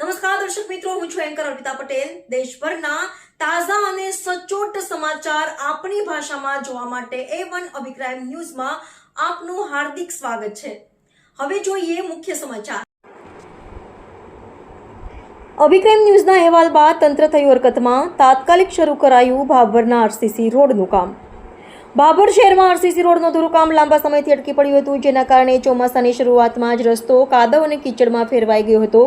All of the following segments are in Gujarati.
નમસ્કાર, દર્શક મિત્રો, હું છું એન્કર અર્પિતા પટેલ. દેશભરના તાજા અને સચોટ સમાચાર આપણી ભાષામાં જોવા માટે એ વન અભિપ્રાય ન્યૂઝમાં આપનું હાર્દિક સ્વાગત છે. હવે જોઈએ મુખ્ય સમાચાર. અભિક્રમ ન્યૂઝના અહેવાલ બાદ તંત્ર થયું હરકતમાં. તાત્કાલિક શરૂ કરાયું ભાભરના આરસીસી રોડનું કામ. બાબર શહેરમાં આરસીસી રોડનું અધૂરું કામ લાંબા સમયથી અટકી પડ્યું હતું, જેના કારણે ચોમાસાની શરૂઆતમાં જ રસ્તો, કાદવ અને કીચડમાં ફેરવાઈ ગયો હતો.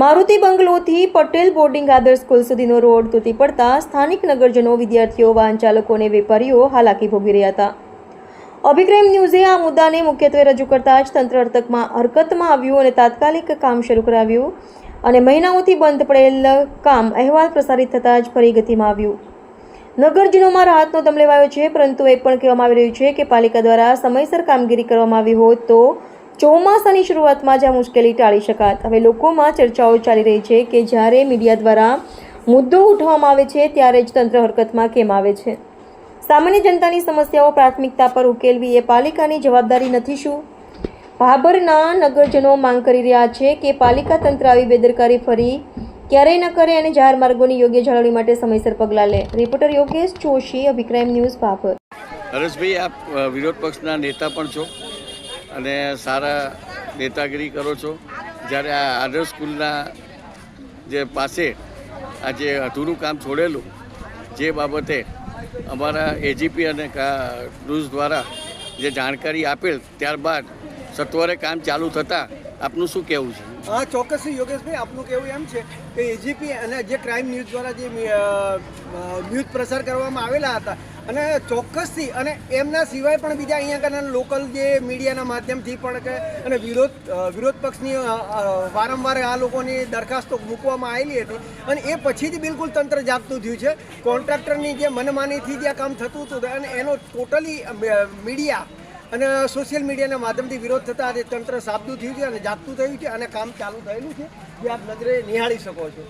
મારુતિ બંગલોથી પટેલ બોર્ડિંગ આદર્શ સ્કૂલ સુધીનો રોડ તૂટી પડતા સ્થાનિક નગરજનો, વિદ્યાર્થીઓ, વાહન ચાલકો અને વેપારીઓ હાલાકી ભોગવી રહ્યા હતા. અભિક્રમ ન્યૂઝે આ મુદ્દાને મુખ્યત્વે રજૂ કરતા જ તંત્ર હરકતમાં હરકતમાં આવ્યું અને તાત્કાલિક કામ શરૂ કરાવ્યું અને મહિનાઓથી બંધ પડેલ કામ અહેવાલ પ્રસારિત થતાં જ ફરી ગતિમાં આવ્યું. નગરજનોમાં રાહતનો દમ લેવાયો છે, પરંતુ એ પણ કહેવામાં આવી રહ્યું છે કે પાલિકા દ્વારા સમયસર કામગીરી કરવામાં આવી હોત તો ચોમાસાની શરૂઆતમાં જ આ મુશ્કેલી ટાળી શકાત. હવે લોકોમાં ચર્ચાઓ ચાલી રહી છે કે જ્યારે મીડિયા દ્વારા મુદ્દો ઉઠાવવામાં આવે છે, ત્યારે જ તંત્ર હરકતમાં કેમ આવે છે? સામાન્ય જનતાની સમસ્યાઓ પ્રાથમિકતા પર ઉકેલવી એ પાલિકાની જવાબદારી નથી શું? ભાભરના નગરજનો માંગ કરી રહ્યા છે કે પાલિકા તંત્ર આવી બેદરકારી ફરી ક્યારેય ન કરે અને જાહેર માર્ગોની યોગ્ય જાળવણી માટે સમયસર પગલાં લે. રિપોર્ટર યોગેશ જોશી, અભિક્રાઇમ ન્યૂઝ ભાભર. હરેશભાઈ, આપ વિરોધ પક્ષના નેતા પણ છો. અને સારા નેતાગીરી કરો છો. જ્યારે આ આદર્શ સ્કૂલના જે પાસે આ જે અધૂરું કામ છોડેલું, જે બાબતે અમારા એજીપી અને કા- દ્વારા જે જાણકારી આપેલ, ત્યારબાદ સત્વરે કામ ચાલુ થતાં આપનું શું કહેવું છે? હા, ચોક્કસ યોગેશભાઈ, આપનું કહેવું એમ છે કે એજીપી અને જે ક્રાઇમ ન્યૂઝ દ્વારા જે ન્યૂઝ પ્રસાર કરવામાં આવેલા હતા અને ચોક્કસથી અને એમના સિવાય પણ બીજા અહીંયા આગળના લોકલ જે મીડિયાના માધ્યમથી પણ કે અને વિરોધ વિરોધ પક્ષની વારંવાર આ લોકોની દરખાસ્તો મૂકવામાં આવેલી હતી અને એ પછીથી બિલકુલ તંત્ર જાગતું થયું છે. કોન્ટ્રાક્ટરની જે મનમાનીથી જે આ કામ થતું હતું અને એનો ટોટલી મીડિયા અને સોશિયલ મીડિયાના માધ્યમથી વિરોધ થતાં આજે તંત્ર સાબદું થયું છે અને જાગતું થયું છે અને કામ ચાલુ થયેલું છે, જે આપ નજરે નિહાળી શકો છો.